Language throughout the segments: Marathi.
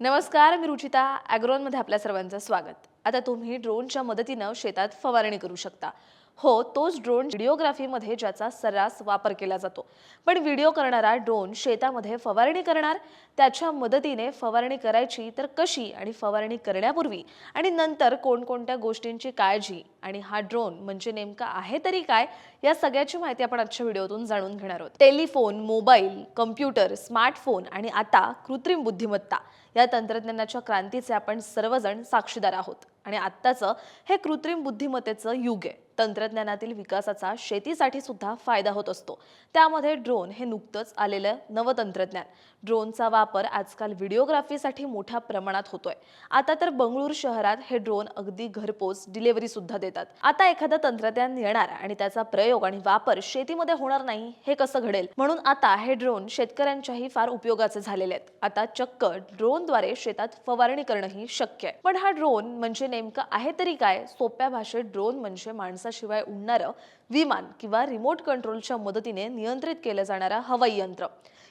नमस्कार मी रुचिता ॲग्रोनमध्ये आपल्या सर्वांचं स्वागत. आता तुम्ही ड्रोनच्या मदतीनं शेतात फवारणी करू शकता. हो तोच ड्रोन व्हिडिओग्राफीमध्ये ज्याचा सर्रास वापर केला जातो. पण व्हिडिओ करणारा ड्रोन शेतामध्ये फवारणी करणार त्याच्या मदतीने फवारणी करायची तर कशी आणि फवारणी करण्यापूर्वी? आणि नंतर कोणकोणत्या गोष्टींची काळजी आणि हा ड्रोन म्हणजे नेमका आहे तरी काय या सगळ्याची माहिती आपण आजच्या व्हिडिओतून जाणून घेणार आहोत. टेलिफोन मोबाईल कम्प्युटर स्मार्टफोन आणि आता कृत्रिम बुद्धिमत्ता या तंत्रज्ञानाच्या क्रांतीचे आपण सर्वजण साक्षीदार आहोत. आणि आत्ताचं हे कृत्रिम बुद्धिमत्तेचं युग आहे. तंत्रज्ञानातील विकासाचा शेतीसाठी सुद्धा फायदा होत असतो. त्यामध्ये ड्रोन हे नुकतंच आलेलं नवं तंत्रज्ञान. ड्रोनचा वापर आजकाल व्हिडिओग्राफीसाठी मोठ्या प्रमाणात होतोय. आता तर बंगळूर शहरात हे ड्रोन अगदी घरपोच डिलिव्हरी सुद्धा देतात. आता एखादं तंत्रज्ञान येणार आणि त्याचा प्रयोग आणि वापर शेतीमध्ये होणार नाही हे कसं घडेल? म्हणून आता हे ड्रोन शेतकऱ्यांच्याही फार उपयोगाचे झालेले आहेत. आता चक्क ड्रोनद्वारे शेतात फवारणी करणंही शक्य आहे. पण हा ड्रोन म्हणजे नेमकं आहे तरी काय? सोप्या भाषेत ड्रोन म्हणजे माणसं माणसाशिवाय उडणारं. विमान किंवा रिमोट कंट्रोलच्या मदतीने नियंत्रित केलं जाणारा हवाई यंत्र.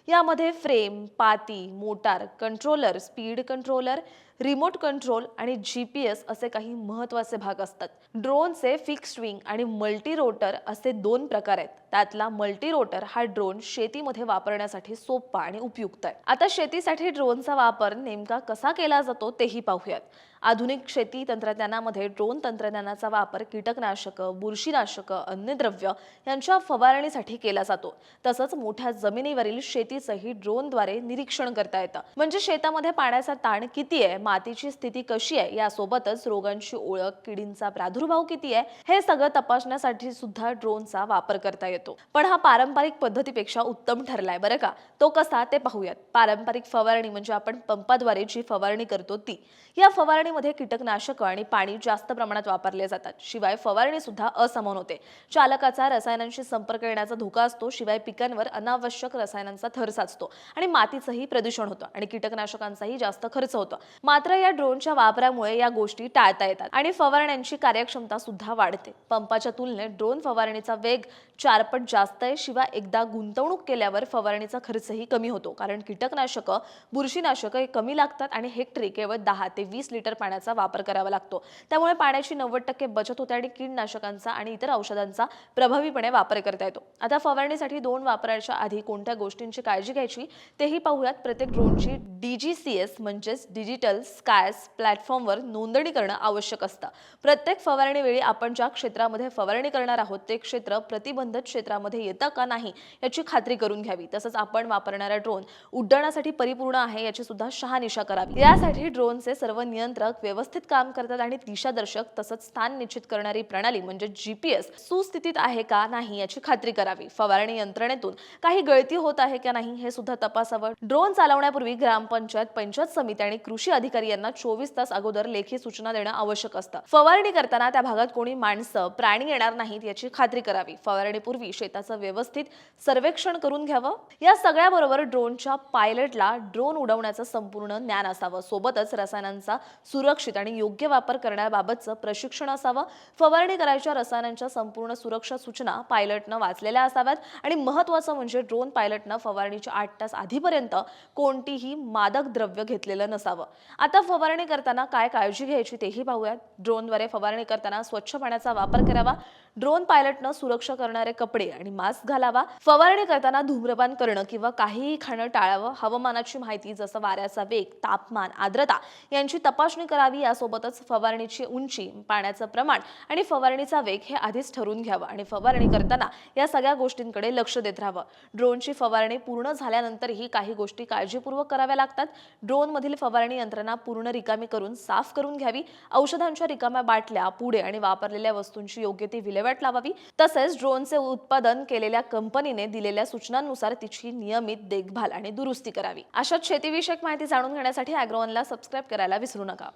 यामध्ये फ्रेम पाती motor controller speed controller remote control आणि जी पी एस असे काही महत्त्वाचे भाग असतात. ड्रोनचे फिक्स विंग आणि मल्टी रोटर असे दोन प्रकार आहेत. त्यातला मल्टी रोटर हा ड्रोन शेतीमध्ये वापरण्यासाठी सोपा आणि उपयुक्त आहे. आता शेतीसाठी ड्रोनचा वापर नेमका कसा केला जातो तेही पाहूयात. आधुनिक शेती तंत्रज्ञानामध्ये ड्रोन तंत्रज्ञानाचा वापर कीटकनाशकं बुरशीनाशकं अन्नद्रव्य यांच्या फवारणीसाठी केला जातो. तसंच मोठ्या जमिनीवरील शेतीचंही ड्रोनद्वारे निरीक्षण करता येतं. म्हणजे शेतामध्ये पाण्याचा ताण किती आहे? मातीची स्थिती कशी आहे? यासोबतच रोगांची ओळख किडींचा प्रादुर्भाव किती आहे? हे सगळं तपासण्यासाठी सुद्धा ड्रोनचा वापर करता येतो. पण हा पारंपरिक पद्धतीपेक्षा उत्तम ठरलाय बरं का? तो कसा ते पाहूयात. पारंपरिक फवारणी म्हणजे आपण पंपाद्वारे जी फवारणी करतो ती. या फवारणीमध्ये कीटकनाशक आणि पाणी जास्त प्रमाणात वापरले जातात. शिवाय फवारणी सुद्धा असमान होते. चालकाचा रसायनांशी संपर्क येण्याचा धोका असतो शिवाय पिकांवर अनावश्यक रसायनांचा थर साचतो आणि मातीचंही प्रदूषण होतं आणि कीटकनाशकांचाही जास्त खर्च होतो. मात्र या ड्रोनच्या वापरामुळे या गोष्टी टाळता येतात आणि फवारण्यांची कार्यक्षमता सुद्धा वाढते. पंपाच्या तुलनेत ड्रोन फवारणीचा वेग चारपट जास्त आहे शिवाय एकदा गुंतवणूक केल्यावर फवारणीचा खर्चही कमी होतो. कारण कीटकनाशकं बुरशीनाशकं कमी लागतात आणि हेक्टरी केवळ दहा ते वीस लिटर पाण्याचा वापर करावा लागतो. त्यामुळे पाण्याची नव्वद टक्के बचत होते आणि कीडनाशकांचा आणि इतर औषधांचा प्रभावीपणे वापर करता येतो. आता फवारणीसाठी दोन वापराच्या आधी कोणत्या गोष्टींची काळजी घ्यायची तेही पाहूयात. प्रत्येक ड्रोनची डीजीसीएस म्हणजेच डिजिटल स्कायस प्लॅटफॉर्मवर नोंदणी करणं आवश्यक असतं. प्रत्येक फवारणी वेळी आपण ज्या क्षेत्रामध्ये फवारणी करणार आहोत ते क्षेत्र प्रतिबंधित क्षेत्रामध्ये येतं का नाही याची खात्री करून घ्यावी. तसंच आपण वापरणारा ड्रोन उड्डाणासाठी परिपूर्ण आहे याची सुद्धा शहानिशा करावी. यासाठी ड्रोनचे सर्व नियंत्रक व्यवस्थित काम करतात आणि दिशादर्शक तसंच स्थान निश्चित करणारी प्रणाली म्हणजे जीपीएस स्थितीत आहे का नाही याची खात्री करावी. फवारणी यंत्रणेतून काही गळती होत आहे का नाही हे सुद्धा तपासावं. ड्रोन चालवण्यापूर्वी ग्रामपंचायत पंचायत समिती आणि कृषी अधिकारी यांना चोवीस तास अगोदर लेखी सूचना देणं आवश्यक असतं. फवारणी करताना त्या भागात कोणी माणसं प्राणी येणार नाहीत याची खात्री करावी. फवारणीपूर्वी शेताचं व्यवस्थित सर्वेक्षण करून घ्यावं. या सगळ्याबरोबर ड्रोनच्या पायलटला ड्रोन उडवण्याचं संपूर्ण ज्ञान असावं. सोबतच रसायनांचा सुरक्षित आणि योग्य वापर करण्याबाबतचं प्रशिक्षण असावं. फवारणी करायच्या रसायनांच्या संपूर्ण सुरक्षा सूचना पायलटनं वाचलेल्या असाव्यात. आणि महत्त्वाचं म्हणजे ड्रोन पायलटनं फवारणीच्या आठ तास आधीपर्यंत कोणतीही मादक द्रव्य घेतलेलं नसावं. आता फवारणी करताना काय काळजी घ्यायची तेही पाहूयात. ड्रोनद्वारे फवारणी करताना स्वच्छ पाण्याचा वापर करावा. ड्रोन पायलटनं सुरक्षा करणारे कपडे आणि मास्क घालावा. फवारणी करताना धूम्रपान करणं किंवा काहीही खाणं टाळावं. हवामानाची माहिती जसं वाऱ्याचा वेग तापमान आर्द्रता यांची तपासणी करावी. यासोबतच फवारणीची उंची पाण्याचं प्रमाण आणि फवारणीचा वेग हे आधीच ठरवून घ्यावं आणि फवारणी करताना या सगळ्या गोष्टींकडे लक्ष देत राहावं. ड्रोनची फवारणी पूर्ण झाल्यानंतरही काही गोष्टी काळजीपूर्वक कराव्या लागतात. ड्रोनमधील फवारणी यंत्रणा पूर्ण रिकामी करून साफ करून घ्यावी. औषधांच्या रिकाम्या बाटल्या पुढे आणि वापरलेल्या वस्तूंची योग्य ती विल्हेवाट लावावी. तसेच ड्रोनचे उत्पादन केलेल्या कंपनीने दिलेल्या सूचनांनुसार तिची नियमित देखभाल आणि दुरुस्ती करावी. अशाच शेतीविषयक माहिती जाणून घेण्यासाठी अॅग्रोवनला सबस्क्राईब करायला विसरू नका.